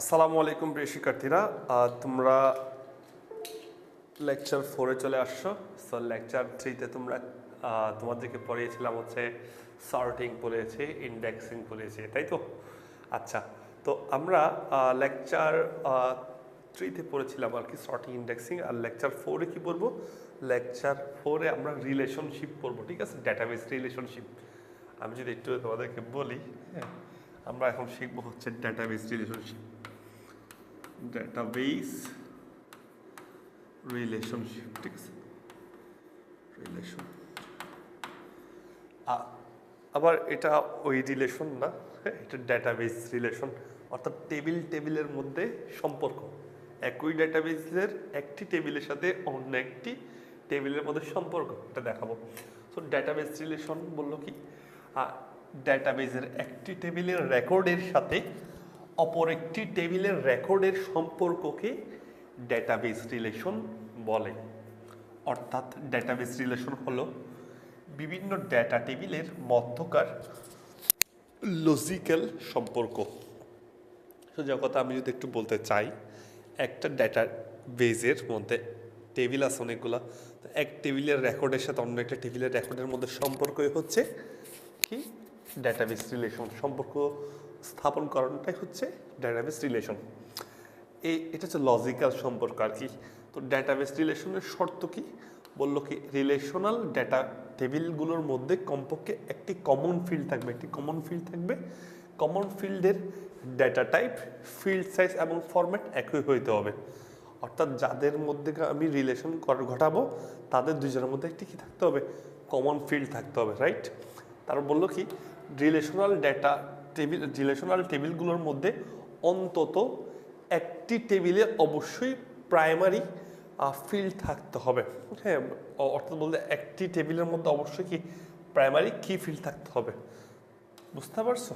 আসসালামু আলাইকুম প্রিয় শিক্ষার্থীরা তোমরা লেকচার ফোরে চলে আসছো। সো লেকচার থ্রিতে তোমরা তোমাদেরকে পড়িয়েছিলাম হচ্ছে সর্টিং পড়িয়েছি ইন্ডেক্সিং পড়িয়েছি তাই তো? আচ্ছা তো আমরা লেকচার থ্রিতে পড়েছিলাম আর কি সর্টিং ইন্ডেক্সিং আর লেকচার ফোরে কি পড়ব লেকচার ফোরে আমরা রিলেশনশিপ পড়ব ঠিক আছে? ডেটাবেস রিলেশনশিপ আমি যদি একটু তোমাদেরকে বলি হ্যাঁ। আমরা এখন শিখব হচ্ছে ডেটাবেস রিলেশনশিপ ডেটাবেস রিলেশনশিপ ঠিক আছে রিলেশন আবার এটা ওই রিলেশন না হ্যাঁ, এটা ডেটাবেস রিলেশন অর্থাৎ টেবিল টেবিলের মধ্যে সম্পর্ক। একই ডেটাবেসের একটি টেবিলের সাথে অন্য একটি টেবিলের মধ্যে সম্পর্ক এটা দেখাবো। তো ডেটাবেস রিলেশন বলল কি? ডেটাবেসের একটি টেবিলের রেকর্ডের সাথে অপর একটি টেবিলের রেকর্ডের সম্পর্ককে ডেটাবেস রিলেশন বলে। অর্থাৎ ডেটাবেস রিলেশন হলো বিভিন্ন ডেটা টেবিলের মধ্যকার লজিক্যাল সম্পর্ক। সোজা কথা আমি যদি একটু বলতে চাই, একটা ডেটা বেজের মধ্যে টেবিল আছে অনেকগুলো, তো এক টেবিলের রেকর্ডের সাথে অন্য একটা টেবিলের রেকর্ডের মধ্যে সম্পর্কই হচ্ছে কি? ডেটাবেস রিলেশন সম্পর্ক স্থাপন করানোটাই হচ্ছে ডেটাবেস রিলেশন এই, এটা হচ্ছে লজিক্যাল সম্পর্ক আর কি। তো ডেটাবেস রিলেশনের শর্ত কি? বলল কি রিলেশনাল ডেটা টেবিলগুলোর মধ্যে কমপক্ষে একটি কমন ফিল্ড থাকবে। একটি কমন ফিল্ড থাকবে। কমন ফিল্ডের ডেটা টাইপ ফিল্ড সাইজ এবং ফরম্যাট একই হইতে হবে। অর্থাৎ যাদের মধ্যে আমি রিলেশন ঘটাবো, তাদের দুজনের মধ্যে একটি কি থাকতে হবে? কমন ফিল্ড থাকতে হবে রাইট তার বলল কি রিলেশনাল ডেটা টেবিল রিলেশনাল টেবিলগুলোর মধ্যে অন্তত একটি টেবিলে অবশ্যই প্রাইমারি ফিল্ড থাকতে হবে। হ্যাঁ অর্থাৎ বলতে একটি টেবিলের মধ্যে অবশ্যই কি প্রাইমারি কি ফিল্ড থাকতে হবে। বুঝতে পারছ?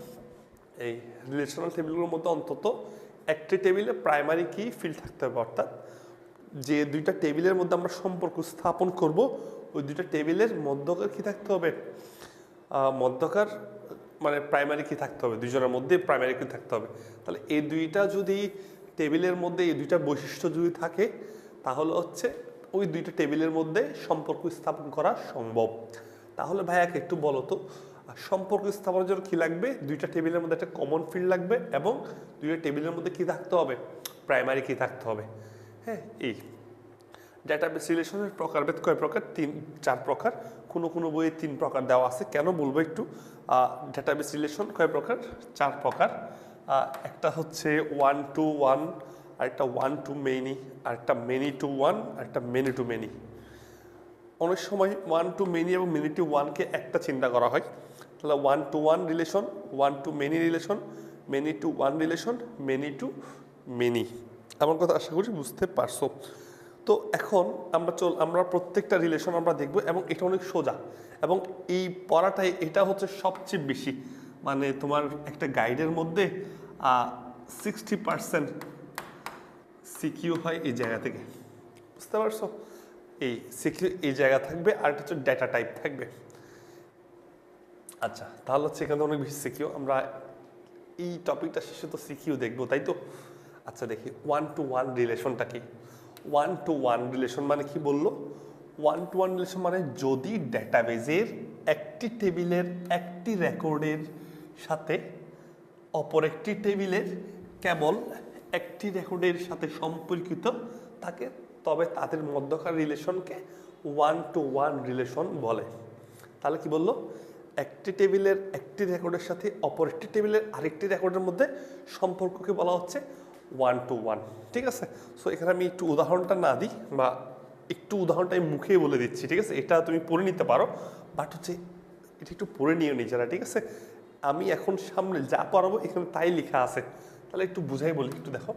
এই রিলেশনাল টেবিলগুলোর মধ্যে অন্তত একটি টেবিলে প্রাইমারি কি ফিল্ড থাকতে হবে। অর্থাৎ যে দুইটা টেবিলের মধ্যে আমরা সম্পর্ক স্থাপন করব, ওই দুইটা টেবিলের মধ্যকার কি থাকতে হবে? মধ্যকার মানে প্রাইমারি কি থাকতে হবে দুজনের মধ্যে প্রাইমারি কি থাকতে হবে। তাহলে এই দুইটা যদি টেবিলের মধ্যে এই দুইটা বৈশিষ্ট্য যদি থাকে, তাহলে হচ্ছে ওই দুইটা টেবিলের মধ্যে সম্পর্ক স্থাপন করা সম্ভব। তাহলে ভাইয়াকে একটু বলো তো সম্পর্ক স্থাপনের জন্য কি লাগবে? দুইটা টেবিলের মধ্যে একটা কমন ফিল্ড লাগবে এবং দুইটা টেবিলের মধ্যে কি থাকতে হবে? প্রাইমারি কি থাকতে হবে। হ্যাঁ এই। ডেটাবেস রিলেশনের প্রকারভেদ কয় প্রকার, তিন, চার প্রকার, কোনো কোনো বইয়ে তিন প্রকার দেওয়া আছে। কেন বলব একটু? ডেটাবেস রিলেশন কয় প্রকার, চার প্রকার। একটা হচ্ছে ওয়ান টু ওয়ান আরেকটা ওয়ান টু মেনি আরেকটা মেনি টু ওয়ান আরেকটা মেনি টু মেনি অনেক সময় ওয়ান টু মেনি এবং মেনি টু ওয়ানকে একটা চিন্তা করা হয়। তাহলে one to one relation one to many relation many to one relation many to many আমার কথা আশা করি বুঝতে পারছ। তো এখন আমরা চল, আমরা প্রত্যেকটা রিলেশন আমরা দেখব এবং এটা অনেক সোজা। এবং এই পড়াটাই, এটা হচ্ছে সবচেয়ে বেশি। মানে তোমার একটা গাইডের মধ্যে সিক্সটি পার্সেন্ট সিকিউ হয় এই জায়গা থেকে। বুঝতে পারছ? এই সিকিউ এই জায়গা থাকবে আর একটা হচ্ছে ডেটা টাইপ থাকবে। আচ্ছা তাহলে হচ্ছে এখানে অনেক বেশি সিকিউ আমরা এই টপিকটা শেষে তো সিকিউ দেখব, তাই তো? আচ্ছা দেখি ওয়ান টু ওয়ান রিলেশনটা কি? ওয়ান টু ওয়ান রিলেশন মানে কি বলল? ওয়ান টু ওয়ান রিলেশন মানে যদি ডেটাবেজের একটি টেবিলের একটি রেকর্ডের সাথে অপর একটি টেবিলের কেবল একটি রেকর্ডের সাথে সম্পর্কিত থাকে, তবে তাদের মধ্যকার রিলেশনকে ওয়ান টু ওয়ান রিলেশন বলে। তাহলে কি বলল? একটি টেবিলের একটি রেকর্ডের সাথে অপর একটি টেবিলের আরেকটি রেকর্ডের মধ্যে সম্পর্ককে বলা হচ্ছে ওয়ান টু ওয়ান ঠিক আছে? সো এখানে আমি একটু উদাহরণটা না দিই বা একটু উদাহরণটা আমি মুখে বলে দিচ্ছি, ঠিক আছে? এটা তুমি পড়ে নিতে পারো। বাট হচ্ছে, এটা একটু পড়ে নিও নিজেরা, ঠিক আছে? আমি এখন সামনে যা পড়াবো এখানে তাই লেখা আছে। তাহলে একটু বুঝাই বলি, একটু দেখো।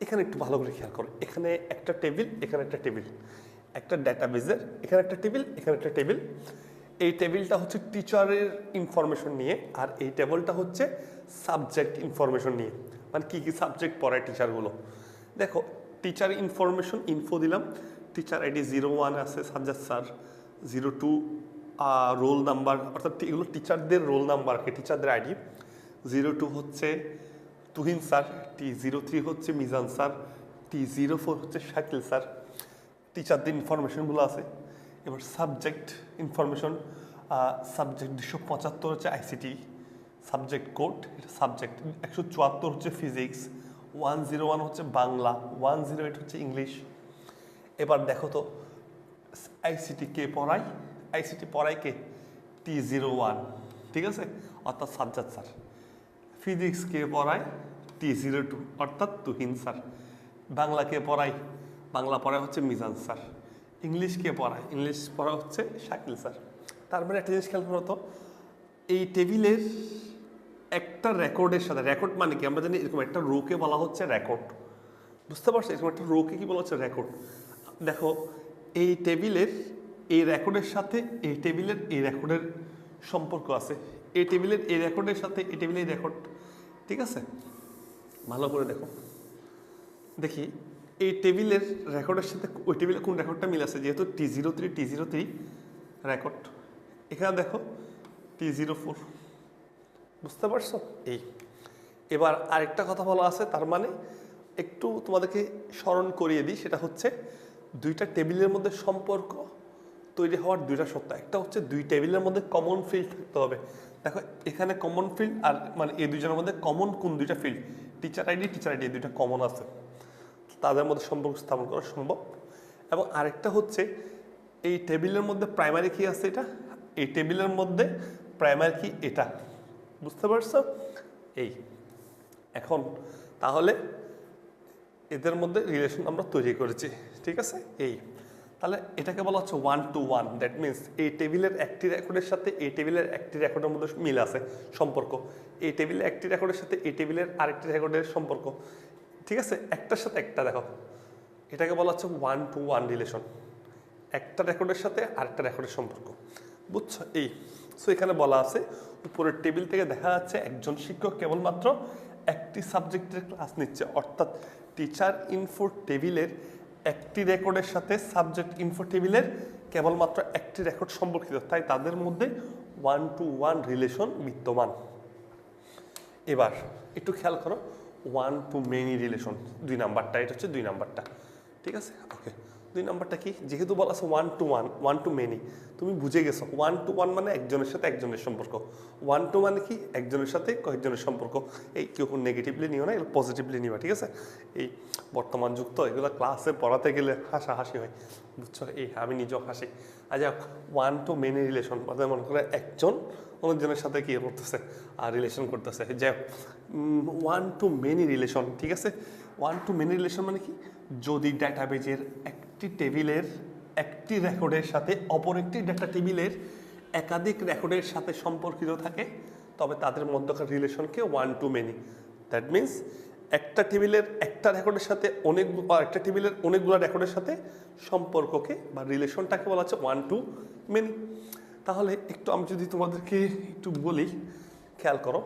এখানে একটু ভালো করে খেয়াল করো। এখানে একটা টেবিল, এখানে একটা টেবিল। একটা ডেটাবেজের, এখানে একটা টেবিল, এখানে একটা টেবিল। এই টেবিলটা হচ্ছে টিচারের ইনফরমেশন নিয়ে, আর এই টেবিলটা হচ্ছে সাবজেক্ট ইনফরমেশন নিয়ে। মানে কী কী সাবজেক্ট পড়ায় টিচারগুলো দেখো টিচার ইনফরমেশন ইনফো দিলাম। টিচার আইডি জিরো ওয়ান আছে Sajjad sir zero two roll number অর্থাৎ এগুলো টিচারদের রোল নাম্বার কি? টিচারদের আইডি জিরো টু হচ্ছে Tuhin sir T zero three হচ্ছে Mizan sir T zero four হচ্ছে শাকিল স্যার টিচারদের ইনফরমেশনগুলো আছে। এবার সাবজেক্ট ইনফরমেশন সাবজেক্ট দুশো পঁচাত্তর হচ্ছে আইসিটি সাবজেক্ট কোড এটা সাবজেক্ট একশো চুয়াত্তর হচ্ছে ফিজিক্স ওয়ান জিরো ওয়ান হচ্ছে বাংলা ওয়ান জিরো এইট হচ্ছে ইংলিশ এবার দেখো তো আইসিটি কে পড়ায় আইসিটি পড়ায় কে? টি জিরো ওয়ান ঠিক আছে? অর্থাৎ সাজ্জাদ স্যার। ফিজিক্স কে পড়ায় টি জিরো টু অর্থাৎ তুহিন স্যার। বাংলা কে পড়ায়? বাংলা পড়ায় হচ্ছে মিজান স্যার। ইংলিশ কে পড়ায়? ইংলিশ পড়া হচ্ছে শাকিল স্যার। তার মানে একটা জিনিস খেয়াল করো তো, এই টেবিলের একটা রেকর্ডের সাথে রেকর্ড মানে কি? আমরা জানি এরকম একটা রোকে বলা হচ্ছে রেকর্ড বুঝতে পারছ? এরকম একটা রোকে কি বলা হচ্ছে? রেকর্ড দেখো, এই টেবিলের, এই রেকর্ডের সাথে, এই টেবিলের, এই রেকর্ডের সম্পর্ক আছে। এই টেবিলের, এই রেকর্ডের সাথে, এই টেবিলের রেকর্ড ঠিক আছে? ভালো করে দেখো। দেখি, এই টেবিলের রেকর্ডের সাথে, ওই টেবিলের কোন রেকর্ডটা মিল আছে? যেহেতু T zero three T zero three record এখানে দেখো টি জিরো ফোর বুঝতে পারছ? এই। এবার আরেকটা কথা বলা আছে, তার মানে একটু তোমাদেরকে স্মরণ করিয়ে দিই, সেটা হচ্ছে দুইটা টেবিলের মধ্যে সম্পর্ক তৈরি হওয়ার দুইটা সত্য। একটা হচ্ছে দুই টেবিলের মধ্যে কমন ফিল্ড থাকতে হবে। দেখো, এখানে কমন ফিল্ড আর মানে এই দুজনের মধ্যে কমন কোন দুইটা field teacher ID teacher ID এই দুইটা কমন আছে। তাদের মধ্যে সম্পর্ক স্থাপন করা সম্ভব। এবং আরেকটা হচ্ছে এই টেবিলের মধ্যে প্রাইমারি কি আছে এটা। এই টেবিলের মধ্যে প্রাইমারি কি এটা। বুঝতে পারছ? এই, এখন তাহলে এদের মধ্যে রিলেশন আমরা তৈরি করেছি, ঠিক আছে? এই, তাহলে এটাকে বলা হচ্ছে one to one that means এই টেবিলের একটি রেকর্ডের সাথে এই টেবিলের একটি রেকর্ডের মধ্যে মিল আছে, সম্পর্ক। এই টেবিলের একটি রেকর্ডের সাথে এই টেবিলের আরেকটি রেকর্ডের সম্পর্ক, ঠিক আছে? একটার সাথে একটা, দেখো। এটাকে বলা হচ্ছে ওয়ান টু ওয়ান রিলেশন একটা রেকর্ডের সাথে আরেকটা রেকর্ডের সম্পর্ক। বুঝছ? এই সো এখানে বলা আছে, উপরের টেবিল থেকে দেখা যাচ্ছে একজন শিক্ষক কেবলমাত্র একটি সাবজেক্টের ক্লাস নিচ্ছে। অর্থাৎ টিচার ইনফো টেবিলের একটি রেকর্ডের সাথে সাবজেক্ট ইনফো টেবিলের কেবলমাত্র একটি রেকর্ড সম্পর্কিত। তাই তাদের মধ্যে ওয়ান টু ওয়ান রিলেশন বিদ্যমান। এবার একটু খেয়াল করো ওয়ান টু মেনি রিলেশন দুই নাম্বারটা, এটা হচ্ছে দুই নাম্বারটা। ঠিক আছে? ওকে দুই নাম্বারটা কি? যেহেতু বলা আছে one to one one to many তুমি বুঝে গেছো ওয়ান টু ওয়ান মানে একজনের সাথে একজনের সম্পর্ক। ওয়ান টু মানে কি? একজনের সাথে কয়েকজনের সম্পর্ক। এই কেউ নেগেটিভলি নিও না, এগুলো পজিটিভলি নিও ঠিক আছে? এই বর্তমান যুক্ত এগুলো ক্লাসে পড়াতে গেলে হাসা হাসি হয়, বুঝছ? এই, আমি নিজেও হাসি। আজ ওয়ান টু মেনি রিলেশন মানে মনে করে একজন অনেকজনের সাথে কি করতেছে, আর রিলেশন করতেছে। যে ওয়ান টু মেনি রিলেশন ঠিক আছে? ওয়ান টু মেনি রিলেশন মানে কি? যদি ডাটাবেজের একটি টেবিলের একটি রেকর্ডের সাথে অপর একটি ডাটা টেবিলের একাধিক রেকর্ডের সাথে সম্পর্কিত থাকে, তবে তাদের মধ্যকার রিলেশনকে one to many that means একটা টেবিলের একটা রেকর্ডের সাথে অনেক একটা টেবিলের অনেকগুলো রেকর্ডের সাথে সম্পর্ককে বা রিলেশনটাকে বলা হচ্ছে ওয়ান টু মেনি তাহলে একটু আমি যদি তোমাদেরকে একটু বলি, খেয়াল করো,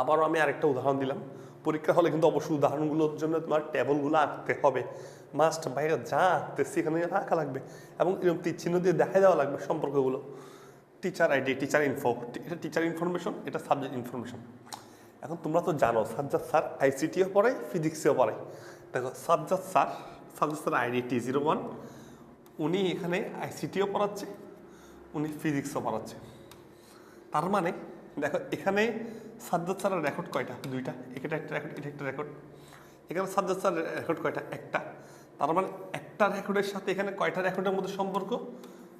আবারও আমি আরেকটা উদাহরণ দিলাম। পরীক্ষা হলে কিন্তু অবশ্যই উদাহরণগুলোর জন্য তোমার টেবলগুলো আঁকতে হবে। মাস্ট বাইরে যা আঁকতেছি এখানে রাখা লাগবে এবং এরকম চিহ্ন দিয়ে দেখা দেওয়া লাগবে সম্পর্কগুলো। টিচার আইডি টিচার ইনফো এটা টিচার ইনফরমেশন এটা সাবজেক্ট ইনফরমেশন এখন তোমরা তো জানো সাজ্জাদ স্যার আইসিটিও পড়ায় ফিজিক্সেও পড়ায় দেখো Sajjad sir Sajjad sir ID T zero one উনি এখানে আইসিটিও পড়াচ্ছে, উনি ফিজিক্সও পড়াচ্ছে। তার মানে দেখো, এখানে সাজ্জাদ স্যারের রেকর্ড কয়টা? দুইটা এটা একটা রেকর্ড এটা একটা রেকর্ড এখানে সাজ্জাদ স্যার রেকর্ড কয়টা? একটা। তার মানে একটা রেকর্ডের সাথে এখানে কয়টা রেকর্ডের মধ্যে সম্পর্ক?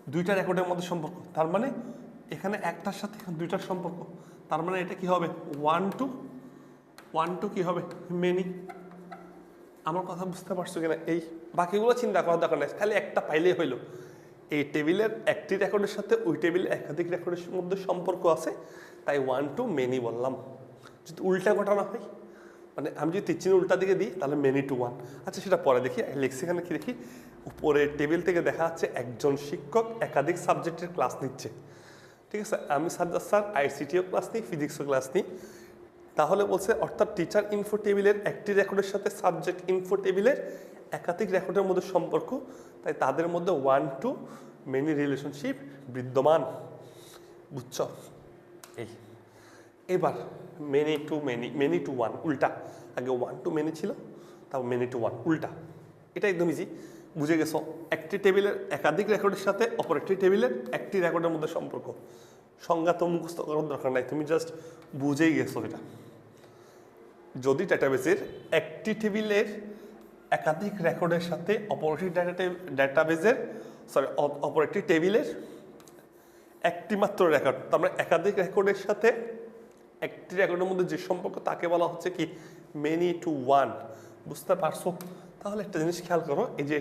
দুইটা রেকর্ডের মধ্যে সম্পর্ক। তার মানে এখানে একটার সাথে দুইটার সম্পর্ক। তার মানে এটা কি হবে? ওয়ান টু ওয়ান টু কি হবে? মেনি আমার কথা বুঝতে পারছ কিনা? এই বাকিগুলো চিন্তা করার দরকার নেই। খালি একটা পাইলেই হইল। এই টেবিলের একটি রেকর্ডের সাথে ওই টেবিলের একাধিক রেকর্ডের মধ্যে সম্পর্ক আছে। তাই ওয়ান টু মেনি বললাম। যদি উল্টা ঘটনা হয় মানে আমি যদি তিন উল্টা দিকে দিই, তাহলে মেনি টু ওয়ান আচ্ছা সেটা পরে দেখি। লেক্সিখানে কি দেখি? উপরের টেবিল থেকে দেখা যাচ্ছে একজন শিক্ষক একাধিক সাবজেক্টের ক্লাস নিচ্ছে। ঠিক আছে? আমি সাজ্জাদ স্যার আইসিটিও ক্লাস নিই ফিজিক্সও ক্লাস নিই। তাহলে বলছে, অর্থাৎ টিচার ইনফো টেবিলের একটি রেকর্ডের সাথে সাবজেক্ট ইনফো টেবিলের একাধিক রেকর্ডের মধ্যে সম্পর্ক। তাই তাদের মধ্যে ওয়ান টু মেনি রিলেশনশিপ বিদ্যমান। বুঝছ? এই। এবার many to many many to one উল্টা। আগে ওয়ান টু মেনি ছিল, তারপর মেনি টু ওয়ান উল্টা। এটা একদম ইজি বুঝে গেছো? একটি টেবিলের একাধিক রেকর্ডের সাথে অপর একটি টেবিলের একটি রেকর্ডের মধ্যে সম্পর্ক। সংজ্ঞা তো মুখস্থ করার দরকার নাই, তুমি জাস্ট বুঝেই গেছো এটা। যদি ডেটাবেসের একটি টেবিলের একাধিক রেকর্ডের সাথে অপর একটি ডেটাবেসের সরি অপর একটি টেবিলের একটি মাত্র রেকর্ড তার মানে একাধিক রেকর্ডের সাথে একটি রেকর্ডের মধ্যে যে সম্পর্ক তাকে বলা হচ্ছে কি? মেনি টু ওয়ান বুঝতে পারছ? তাহলে একটা জিনিস খেয়াল করো, এই যে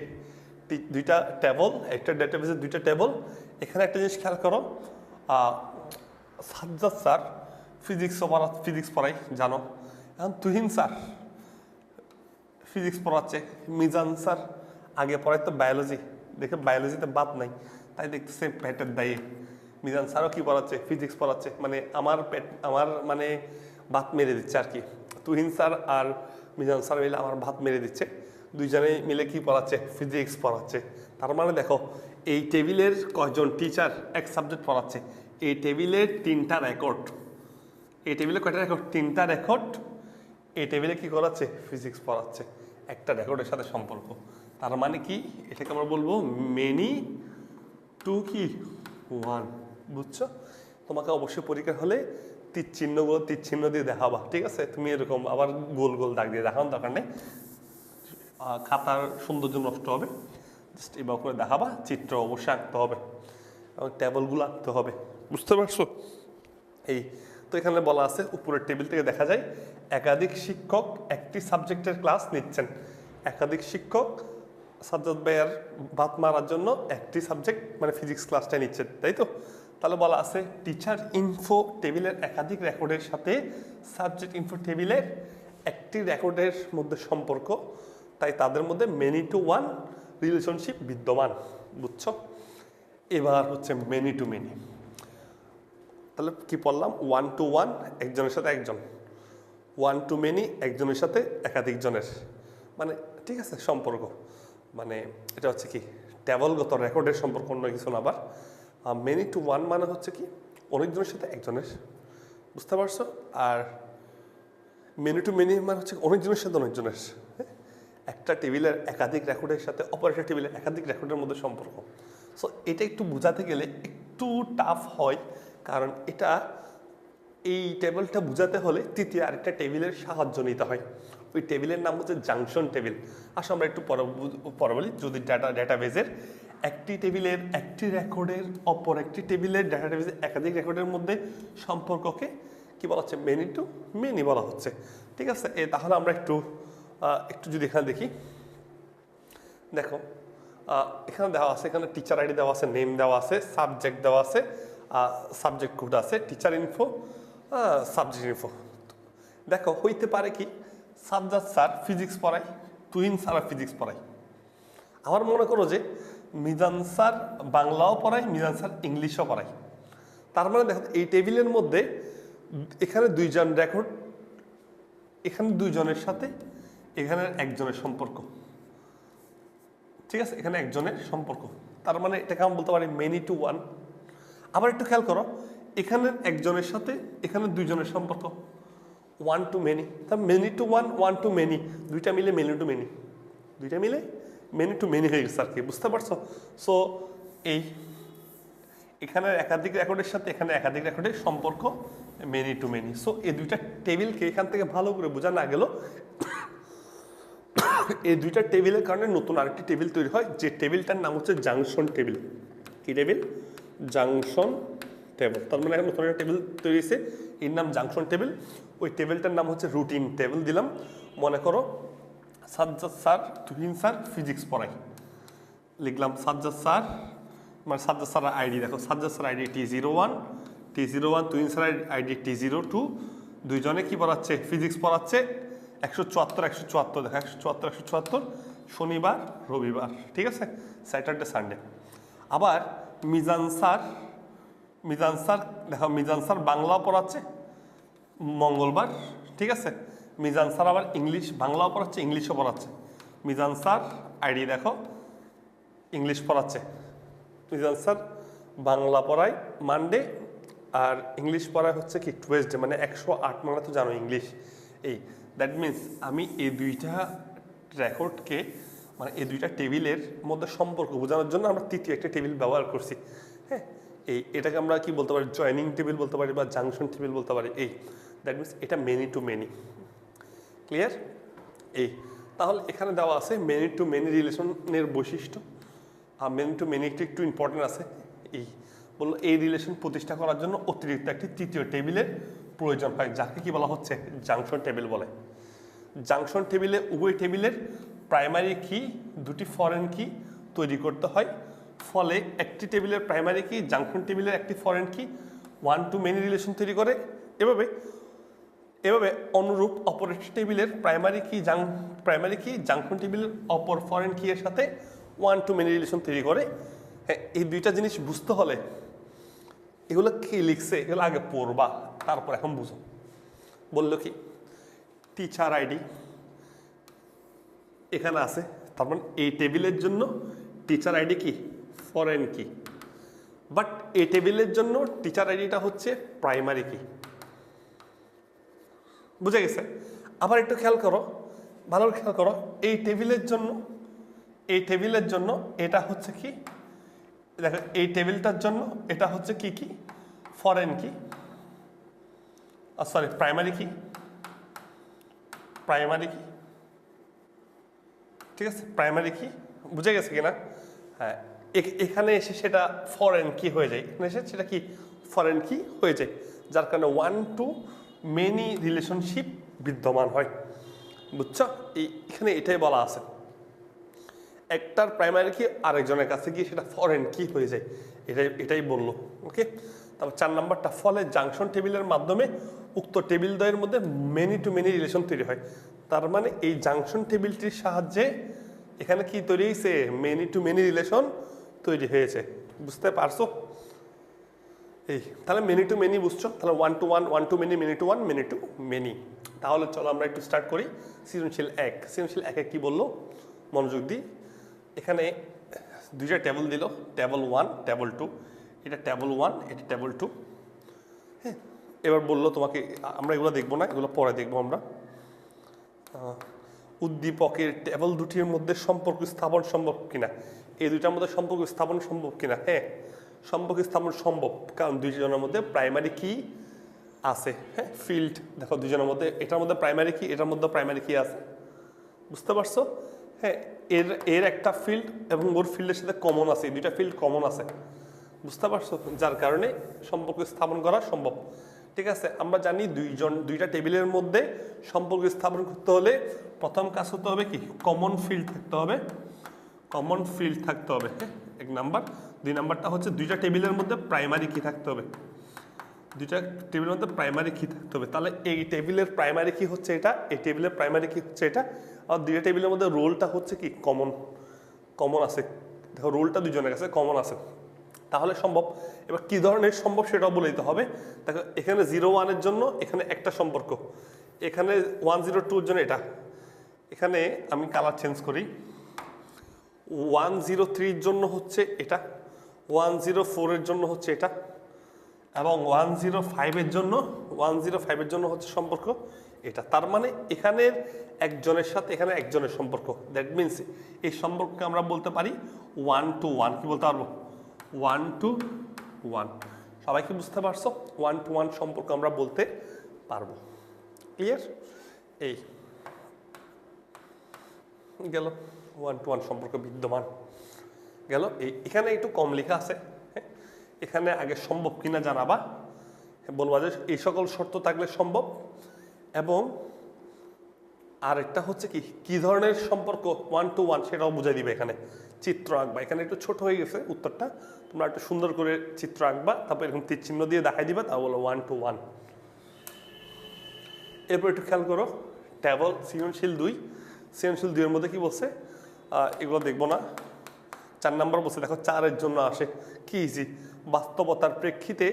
দুইটা টেবল একটা ডেটাবেসের দুইটা টেবল এখানে একটা জিনিস খেয়াল করো সাজ্জাদ স্যার ফিজিক্স পড়া ফিজিক্স পড়াই জানো? এখন তুহিন স্যার ফিজিক্স পড়াচ্ছে, মিজান স্যার আগে পড়াই তো বায়োলজি দেখে বায়োলজিতে বাদ নাই, তাই দেখতেছে পেটের দায়ে। মিজান স্যারও কি পড়াচ্ছে? ফিজিক্স পড়াচ্ছে। মানে আমার পেট, আমার মানে ভাত মেরে দিচ্ছে আর কি। তুহিন স্যার আর মিজান স্যার মিলে আমার ভাত মেরে দিচ্ছে। দুইজনে মিলে কি পড়াচ্ছে? ফিজিক্স পড়াচ্ছে। তার মানে দেখো, এই টেবিলের কয়জন টিচার এক সাবজেক্ট পড়াচ্ছে? এই টেবিলের তিনটা রেকর্ড এই টেবিলে কয়টা রেকর্ড তিনটা রেকর্ড এই টেবিলে কি করাচ্ছে? ফিজিক্স পড়াচ্ছে। একটা রেকর্ডের সাথে সম্পর্ক। তার মানে কি? এটাকে আমরা বলব মেনি টু কি? ওয়ান বুঝছ? তোমাকে অবশ্যই পরীক্ষা হলে তীর চিহ্নগুলো তীর চিহ্ন দিয়ে দেখাবা, ঠিক আছে? তুমি এরকম আবার গোল গোল দাগ দিয়ে দেখানোর দরকার নেই। খাতার সৌন্দর্য নষ্ট হবে। জাস্ট এবার করে দেখাবা, চিত্র অবশ্যই আঁকতে হবে। এবং টেবলগুলো আঁকতে হবে। বুঝতে পারছ? এই, তো এখানে বলা আছে, উপরের টেবিল থেকে দেখা যায়, একাধিক শিক্ষক একটি সাবজেক্টের ক্লাস নিচ্ছেন। একাধিক শিক্ষক সাজ্জাদ ভাইয়ার ভাত মারার জন্য একটি সাবজেক্ট মানে ফিজিক্স ক্লাসটা নিচ্ছেন, তাই তো? তাহলে বলা আছে টিচার ইনফো টেবিলের একাধিক রেকর্ডের সাথে সাবজেক্ট ইনফো টেবিলের একটি রেকর্ডের মধ্যে সম্পর্ক। তাই তাদের মধ্যে মেনি টু ওয়ান রিলেশনশিপ বিদ্যমান, বুঝছ? এবার হচ্ছে মেনি টু মেনি তাহলে কি পড়লাম? ওয়ান টু ওয়ান একজনের সাথে একজন। ওয়ান টু মেনি একজনের সাথে একাধিক জনের। মানে ঠিক আছে, সম্পর্ক। মানে এটা হচ্ছে কি? টেবলগত রেকর্ডের সম্পর্ক, অন্য কিছু না আবার। মেনি টু ওয়ান মানে হচ্ছে কি, অনেকজনের সাথে একজনের, বুঝতে পারছ? আর মেনি টু মেনি মানে হচ্ছে অনেকজনের সাথে অনেকজনের। হ্যাঁ? একটা টেবিলের একাধিক রেকর্ডের সাথে অপর একটা টেবিলের একাধিক রেকর্ডের মধ্যে সম্পর্ক। সো এটা একটু বোঝাতে গেলে একটু টাফ হয়, কারণ এটা, এই টেবিলটা বোঝাতে হলে তৃতীয় আরেকটা টেবিলের সাহায্য নিতে হয়। ওই টেবিলের নাম হচ্ছে জাংশন টেবিল আসলে আমরা একটু পরে বলি যদি ডাটা ডাটাবেজের একটি টেবিলের একটি রেকর্ডের অপর একটি টেবিলের ডাটাবেজের একাধিক রেকর্ডের মধ্যে সম্পর্ককে কি বলা হচ্ছে? মেনি টু মেনি বলা হচ্ছে। ঠিক আছে? এ তাহলে আমরা একটু একটু যদি এখানে দেখি। দেখো এখানে দেওয়া আছে, এখানে টিচার আইডি দেওয়া আছে নেম দেওয়া আছে সাবজেক্ট দেওয়া আছে সাবজেক্ট কোড আছে টিচার ইনফো সাবজেক্ট ইনফো দেখো, হইতে পারে কি সাবজাত স্যার ফিজিক্স পড়ায় তুহিন স্যার ফিজিক্স পড়ায়। আমার মনে করো যে মিজান স্যার বাংলাও পড়ায়, মিজান স্যার ইংলিশও পড়ায়। তার মানে দেখো এই টেবিলের মধ্যে এখানে দুইজন রেকর্ড এখানে দুইজনের সাথে, এখানে একজনের সম্পর্ক। ঠিক আছে? এখানে একজনের সম্পর্ক। তার মানে এটাকে আমি বলতে পারি মেনি টু ওয়ান আবার একটু খেয়াল করো, এখানে একজনের সাথে, এখানে দুইজনের সম্পর্ক। ওয়ান টু মেনি তা many to one one to many দুইটা মিলে মেনি টু মেনি দুইটা মিলে মেনি টু মেনি হয়ে গেছে আর কি, বুঝতে পারছ? সো এই, এখানে একাধিক রেকর্ডের সাথে এখানে একাধিক রেকর্ডের সম্পর্ক মেনি টু মেনি সো এই দুইটা টেবিলকে এখান থেকে ভালো করে বোঝা না গেল এই দুইটা টেবিলের কারণে নতুন আরেকটি টেবিল তৈরি হয়, যে টেবিলটার নাম হচ্ছে জাংশন টেবিল কি টেবিল জাংশন টেবিল তার মানে নতুন একটা টেবিল তৈরি হয়েছে, এর নাম জাংশন টেবিল ওই টেবিলটার নাম হচ্ছে রুটিন টেবিল দিলাম। মনে করো Sajjad sir, Tuhin sir, physics পড়াই। লিখলাম সাজ্জাদ স্যার মানে সাজ্জাদ স্যার আইডি দেখো, Sajjad sir ID T zero one T zero one Tuhin sir ID T zero two দুইজনে কী পড়াচ্ছে? ফিজিক্স পড়াচ্ছে। একশো চুয়াত্তর একশো চুয়াত্তর, দেখো, একশো চুয়াত্তর একশো চুয়াত্তর, শনিবার, রবিবার, ঠিক আছে? স্যাটারডে সানডে আবার মিজান স্যার মিজান স্যার, দেখো, মিজান স্যার বাংলাও পড়াচ্ছে, মঙ্গলবার, ঠিক আছে? মিজান স্যার আবার ইংলিশ বাংলাও পড়াচ্ছে ইংলিশও পড়াচ্ছে। মিজান স্যার আইডি দেখো ইংলিশ পড়াচ্ছে। মিজান স্যার, বাংলা পড়ায় মানডে আর ইংলিশ পড়ায় হচ্ছে কি টুয়েসডে মানে একশো আট মানে তো জানো ইংলিশ এই দ্যাট মিন্স আমি এই দুইটা রেকর্ডকে মানে এই দুইটা টেবিলের মধ্যে সম্পর্ক বোঝানোর জন্য আমরা তৃতীয় একটা টেবিল ব্যবহার করছি। হ্যাঁ এই, এটাকে আমরা কি বলতে পারি? জয়নিং টেবিল বলতে পারি বা জাংশন টেবিল বলতে পারি। এই দ্যাট মিন্স এটা মেনি টু মেনি ক্লিয়ার এই তাহলে এখানে দেওয়া আছে মেনি টু মেনি রিলেশনের বৈশিষ্ট্য। আর মেনি টু মেনি একটু একটু ইম্পর্টেন্ট আছে এই বলল, এই রিলেশন প্রতিষ্ঠা করার জন্য অতিরিক্ত একটি তৃতীয় টেবিলের প্রয়োজন হয়, যাকে কি বলা হচ্ছে? জাংশন টেবিল বলে। জাংশন টেবিলে উভয় টেবিলের প্রাইমারি কি দুটি ফরেন কি তৈরি করতে হয়। ফলে একটি টেবিলের প্রাইমারি কি জাংশন টেবিলের একটি ফরেন কি ওয়ান টু মেনি রিলেশন তৈরি করে। এভাবে এভাবে অনুরূপ অপর টেবিলের প্রাইমারি কি জাং প্রাইমারি কি জাংশন টেবিলের অপর ফরেন কি এর সাথে ওয়ান টু মেনি রিলেশন তৈরি করে। হ্যাঁ এই দুইটা জিনিস বুঝতে হলে এগুলো কি লিখছে, এগুলো আগে পড়বা, তারপর এখন বুঝো। বলল কি টিচার আইডি এখানে আছে, তার মানে এই টেবিলের জন্য টিচার আইডি কি? ফরেন কি বাট এই টেবিলের জন্য টিচার আইডিটা হচ্ছে প্রাইমারি কি বুঝে গেছে? আবার একটু খেয়াল করো, ভালো খেয়াল করো। এই টেবিলের জন্য, এই টেবিলের জন্য এটা হচ্ছে কি? দেখো, এই টেবিলটার জন্য এটা হচ্ছে কি কি? ফরেন কি? সরি প্রাইমারি কি? প্রাইমারি কি? ঠিক আছে প্রাইমারি কি? বুঝে গেছে কিনা? হ্যাঁ এখানে এসে সেটা ফরেন কি হয়ে যায়? এখানে এসে সেটা কি? ফরেন কি হয়ে যায়? যার কারণে ওয়ান টু মেনি রিলেশনশিপ বিদ্যমান হয়। বুঝছ? এই এখানে এটাই বলা আছে। একটার প্রাইমারি কি, আরেকজনের কাছে গিয়ে সেটা ফরেন কি হয়ে যায়? এটাই এটাই বলল ওকে তারপর চার নাম্বারটা, ফলে জাংশন টেবিলের মাধ্যমে উক্ত টেবিল দ্বয়ের মধ্যে মেনি টু মেনি রিলেশন তৈরি হয়। তার মানে এই জাংশন টেবিলটির সাহায্যে এখানে কি তৈরি হয়েছে? মেনি টু মেনি রিলেশন তৈরি হয়েছে। বুঝতে পারছ? এই, তাহলে মেনি টু মেনি বুঝছ? তাহলে one to one one to many many to one many to many তাহলে চলো আমরা একটু স্টার্ট করি। সৃজনশীল এক। সৃজনশীল একে কি বলল? মনোযোগ দিই এখানে দুইটা টেবল দিল। টেবল ওয়ান টেবল টু এটা টেবল ওয়ান এটা টেবল টু হ্যাঁ এবার বলল তোমাকে, আমরা এগুলো দেখব না, এগুলো পরে দেখব আমরা। উদ্দীপকের টেবল দুটির মধ্যে সম্পর্ক স্থাপন সম্ভব কিনা? এই দুইটার মধ্যে সম্পর্ক স্থাপন সম্ভব কিনা? হ্যাঁ সম্পর্ক স্থাপন সম্ভব, কারণ দুইজনের মধ্যে প্রাইমারি কি আছে হ্যাঁ? ফিল্ড দেখো দুজনের মধ্যে, এটার মধ্যে প্রাইমারি কি এটার মধ্যে প্রাইমারি কি আছে। বুঝতে পারছ? হ্যাঁ এর এর একটা ফিল্ড এবং ওর ফিল্ডের সাথে কমন আছে দুইটা ফিল্ড কমন আছে। বুঝতে পারছ? যার কারণে সম্পর্ক স্থাপন করা সম্ভব। ঠিক আছে, আমরা জানি দুইজন, দুইটা টেবিলের মধ্যে সম্পর্ক স্থাপন করতে হলে প্রথম কাজ হতে হবে কি? কমন ফিল্ড থাকতে হবে। কমন ফিল্ড থাকতে হবে হ্যাঁ? এক নাম্বার। দুই নাম্বারটা হচ্ছে দুইটা টেবিলের মধ্যে প্রাইমারি কি থাকতে হবে। দুইটা টেবিলের মধ্যে প্রাইমারি কি থাকতে হবে। তাহলে এই টেবিলের প্রাইমারি কি হচ্ছে এটা, এই টেবিলের প্রাইমারি কি হচ্ছে এটা, আর দুইটা টেবিলের মধ্যে রোলটা হচ্ছে কি? কমন কমন আছে। দেখো, রোলটা দুজনের কাছে কমন আছে। তাহলে সম্ভব। এবার কি ধরনের সম্ভব সেটাও বলে দিতে হবে। দেখো, এখানে জিরো ওয়ানের জন্য এখানে একটা সম্পর্ক। এখানে ওয়ান জিরো টুর জন্য এটা। এখানে আমি কালার চেঞ্জ করি। ওয়ান জিরো থ্রির জন্য হচ্ছে এটা ওয়ান জিরো ফোরের জন্য হচ্ছে এটা, এবং ওয়ান জিরো ফাইভের জন্য ওয়ান জিরো ফাইভের জন্য হচ্ছে সম্পর্ক এটা। তার মানে এখানের একজনের সাথে এখানে একজনের সম্পর্ক। দ্যাট মিনস এই সম্পর্ককে আমরা বলতে পারি ওয়ান টু ওয়ান কি বলতে পারব? ওয়ান টু ওয়ান সবাই কি বুঝতে পারছ? ওয়ান টু ওয়ান সম্পর্ক আমরা বলতে পারব। ক্লিয়ার এই। গেল। ওয়ান টু ওয়ান সম্পর্ক বিদ্যমান। গেল? এই এখানে একটু কম লেখা আছে হ্যাঁ? এখানে আগে সম্ভব কিনা জানাবা। হ্যাঁ, বলবা যে এই সকল শর্ত থাকলে সম্ভব। এবং আর একটা হচ্ছে কি কি ধরনের সম্পর্ক ওয়ান টু ওয়ান সেটাও বুঝাই দিবে এখানে। চিত্র আঁকবা। এখানে একটু ছোট হয়ে গেছে উত্তরটা। তোমরা একটু সুন্দর করে চিত্র আঁকবা তারপর এরকম তীর চিহ্ন দিয়ে দেখাই দিবা তা বলো ওয়ান টু ওয়ান। এরপর একটু খেয়াল করো ট্যাবল সৃজনশীল দুই। সৃজনশীল দুইয়ের মধ্যে কি বলছে? এগুলো দেখব না। চার নাম্বার বলছে, দেখো, চারের জন্য আসে। কি ইজি বাস্তবতার প্রেক্ষিতে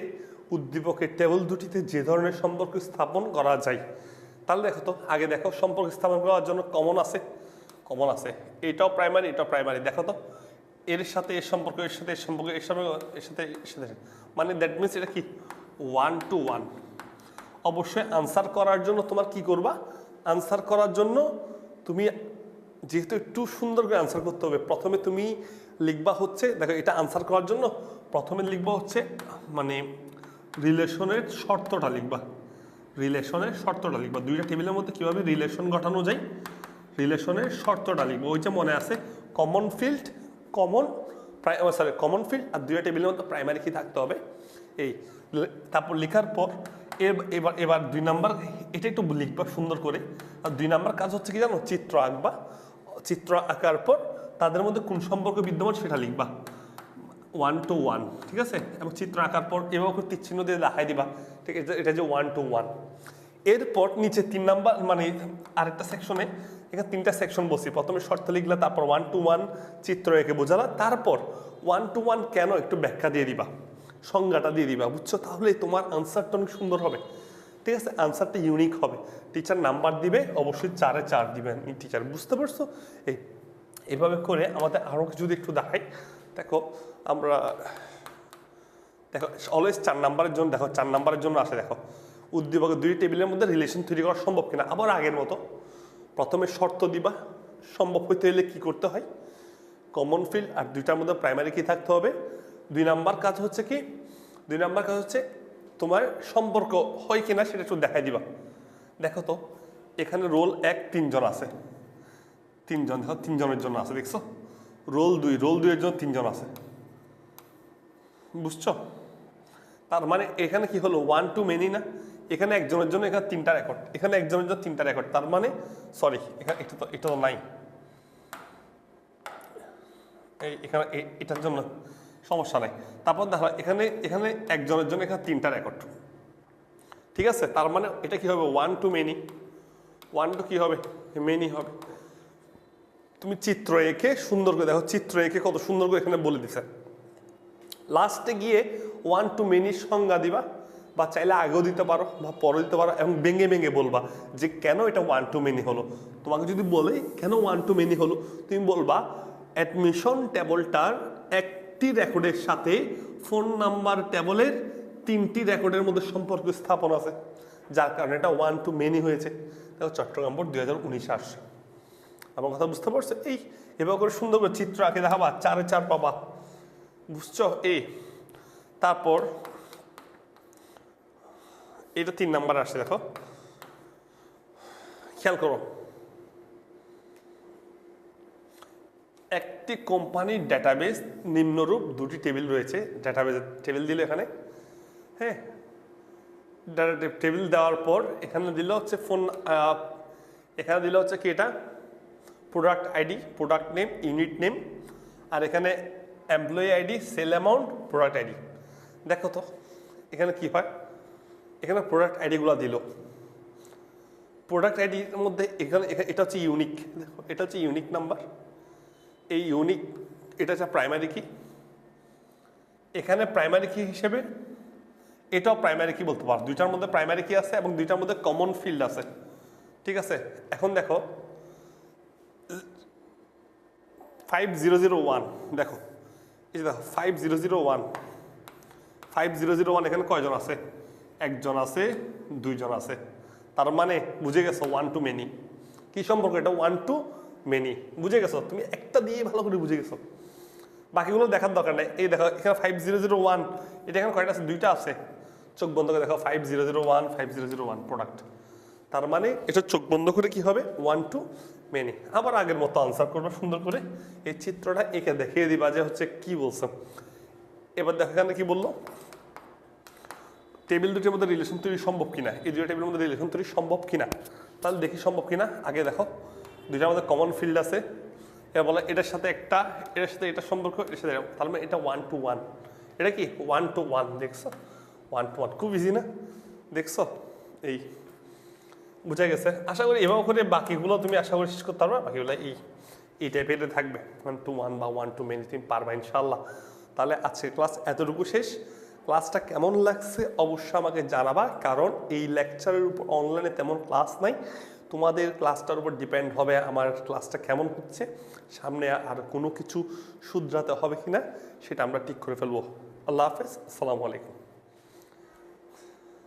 উদ্দীপকের টেবল দুটিতে যে ধরনের সম্পর্ক স্থাপন করা যায়। তাহলে দেখো তো, আগে দেখো, সম্পর্ক স্থাপন করার জন্য কমন আছে। কমন আছে। এটাও প্রাইমারি এটাও প্রাইমারি দেখো তো, এর সাথে এর সম্পর্ক, এর সাথে এর সম্পর্ক, এর সাথে এর সাথে এর সাথে মানে দ্যাট মিনস এটা কি? ওয়ান টু ওয়ান অবশ্যই আনসার করার জন্য তোমার কি করবা? আনসার করার জন্য তুমি যেহেতু একটু সুন্দর করে আনসার করতে হবে, প্রথমে তুমি লিখবা হচ্ছে, দেখো এটা আনসার করার জন্য প্রথমে লিখবা হচ্ছে মানে রিলেশনের শর্তটা লিখবা। রিলেশনের শর্তটা লিখবা। দুইটা টেবিলের মধ্যে কীভাবে রিলেশন ঘটানো যায়? রিলেশনের শর্তটা লিখব। ওই যে মনে আছে common field common sorry common field আর দুইটা টেবিলের মধ্যে প্রাইমারি কি থাকতে হবে। এই তারপর লেখার পর এবার এবার দুই নাম্বার, এটা একটু লিখবা সুন্দর করে। আর দুই নাম্বার কাজ হচ্ছে কি জানো? চিত্র আঁকবা। চিত্র আঁকার পর তাদের মধ্যে কোন সম্পর্ক বিদ্যমান সেটা লিখবা। ওয়ান টু ওয়ান ঠিক আছে? এবং চিত্র আঁকার পর এভাবে করে তীর দিয়ে দেখাই দিবা। ঠিক আছে? এটা যে ওয়ান টু ওয়ান এরপর নিচে তিন নাম্বার মানে আরেকটা সেকশনে এখানে তিনটা সেকশন বসি। প্রথমে শর্ত লিখলা, তারপর ওয়ান টু ওয়ান চিত্র এঁকে বোঝালা। তারপর ওয়ান টু ওয়ান কেন একটু ব্যাখ্যা দিয়ে দিবা? সংজ্ঞাটা দিয়ে দিবা। বুঝছ? তাহলে তোমার আনসারটা অনেক সুন্দর হবে। ঠিক আছে আনসারটা ইউনিক হবে। টিচার নাম্বার দিবে, অবশ্যই চারে চার দিবেন। টিচার বুঝতে পারছ? এই, এভাবে করে আমাদের আরও কিছু যদি একটু দেখাই। দেখো, আমরা, দেখো অলওয়েজ চার নাম্বারের জন্য, দেখো, চার নাম্বারের জন্য আসে, দেখো। উদ্দীপক দুই টেবিলের মধ্যে রিলেশন তৈরি করা সম্ভব কিনা? আবার আগের মতো। প্রথমে শর্ত দিবা, সম্ভব হইতে হলে কি করতে হয়? কমন ফিল্ড আর দুইটার মধ্যে প্রাইমারি কি থাকতে হবে। দুই নাম্বার কাজ হচ্ছে কি? দুই নাম্বার কাজ হচ্ছে তোমার সম্পর্ক হয় কিনা সেটা একটু দেখাই দিবা। দেখো তো, এখানে রোল এক, তিনজন আছে। তিনজন, দেখো, তিনজনের জন্য আছে, দেখছ? রোল দুই রোল দুইয়ের জন্য তিনজন আছে। বুঝছ? তার মানে এখানে কি হলো? ওয়ান টু মেনি না? এখানে একজনের জন্য এখানে তিনটা রেকর্ড এখানে একজনের জন্য তিনটা রেকর্ড তার মানে সরি এখানে এটা তো এটা তো নাই। এখানে এটার জন্য সমস্যা নাই। তারপর দেখো এখানে এখানে একজনের জন্য এখানে তিনটা রেকর্ড ঠিক আছে? তার মানে এটা কি হবে? One to many one to কি হবে? মেনি হবে। তুমি চিত্র এঁকে সুন্দর করে দেখো, চিত্র এঁকে কত সুন্দর করে এখানে বলে দিছে। লাস্টে গিয়ে ওয়ান টু মেনির সংজ্ঞা দিবা, বা চাইলে আগেও দিতে পারো, বা পরে দিতে পারো, এবং ভেঙে ভেঙে বলবা যে কেন এটা ওয়ান টু মেনি হলো? তোমাকে যদি বলে, কেন ওয়ান টু মেনি হলো? তুমি বলবা অ্যাডমিশন টেবলটার একটি রেকর্ডের সাথে ফোন নাম্বার টেবলের তিনটি রেকর্ডের মধ্যে সম্পর্ক স্থাপন আছে, যার কারণে এটা ওয়ান টু মেনি হয়েছে। দেখো, চট্টগ্রাম বোর্ড দুই হাজার আসছে। আমার কথা বুঝতে পারছ? এই এবার করে সুন্দর করে চিত্র আঁকে দেখাবা, চারে চার পাবা। বুঝছ? এই, তারপর এটা তিন নাম্বার আসছে, দেখো। খেয়াল করো। একটি কোম্পানির ডেটাবেস নিম্নরূপ দুটি টেবিল রয়েছে। ডেটাবেস টেবিল দিল এখানে। হ্যাঁ ডাটা টেবিল দেওয়ার পর এখানে দিল হচ্ছে ফোন এখানে দিল হচ্ছে কি এটা? Product ID product name unit name আর এখানে employee ID sale amount product ID দেখো তো, এখানে কি হয়? এখানে প্রোডাক্ট আইডিগুলো দিল। প্রোডাক্ট আইডির মধ্যে এখানে এটা হচ্ছে ইউনিক দেখো, এটা হচ্ছে ইউনিক নাম্বার এই ইউনিক এটা হচ্ছে প্রাইমারি কি এখানে প্রাইমারি কি হিসেবে এটাও প্রাইমারি কি বলতে পারো। দুইটার মধ্যে প্রাইমারি কি আছে এবং দুইটার মধ্যে কমন ফিল্ড আছে। ঠিক আছে? এখন দেখো ফাইভ জিরো জিরো ওয়ান দেখো। এই যে দেখো five zero zero one five zero zero one এখানে কয়জন আছে? একজন আছে, দুইজন আছে। তার মানে বুঝে গেছো ওয়ান টু মেনি কি সম্পর্ক এটা? ওয়ান টু মেনি বুঝে গেছো? তুমি একটা দিয়ে ভালো করে বুঝে গেছো। বাকিগুলো দেখার দরকার নেই। এই দেখো, এখানে ফাইভ জিরো জিরো ওয়ান এটা এখানে কয়টা আছে? দুইটা আছে। চোখ বন্ধ করে দেখো five zero zero one five zero zero one product তার মানে এটা চোখ বন্ধ করে কি হবে? ওয়ান টু মেনি আবার আগের মতো আনসার করবে সুন্দর করে। এই চিত্রটা একে দেখিয়ে দিবা যে হচ্ছে কি বলছে। এবার দেখো এখানে কি বলল? টেবিল দুটির মধ্যে রিলেশন তৈরি সম্ভব কিনা? এই দুটো টেবিলের মধ্যে রিলেশন তৈরি সম্ভব কিনা? তাহলে দেখি সম্ভব কিনা? আগে দেখো। দুইটার মধ্যে কমন ফিল্ড আছে। এবার বলে এটার সাথে একটা, এটার সাথে এটা সম্পর্ক, এটার সাথে। তার মানে এটা ওয়ান টু ওয়ান এটা কি? ওয়ান টু ওয়ান দেখছ? ওয়ান টু ওয়ান খুব ইজি না? দেখছ? এই, বুঝা গেছে? আশা করি এভাবে করে বাকিগুলো তুমি আশা করি শেষ করতে পারবে। বাকিগুলো এই এই টাইপের থাকবে। ওয়ান টু ওয়ান বা ওয়ান টু মেনি তুমি পারবা ইনশাল্লাহ তাহলে আজকের ক্লাস এতটুকু শেষ। ক্লাসটা কেমন লাগছে অবশ্যই আমাকে জানাবা। কারণ এই লেকচারের উপর অনলাইনে তেমন ক্লাস নাই। তোমাদের ক্লাসটার উপর ডিপেন্ড হবে আমার ক্লাসটা কেমন হচ্ছে, সামনে আর কোনো কিছু শুধরাতে হবে কি না সেটা আমরা ঠিক করে ফেলব। আল্লাহ হাফেজ, আসসালামু আলাইকুম।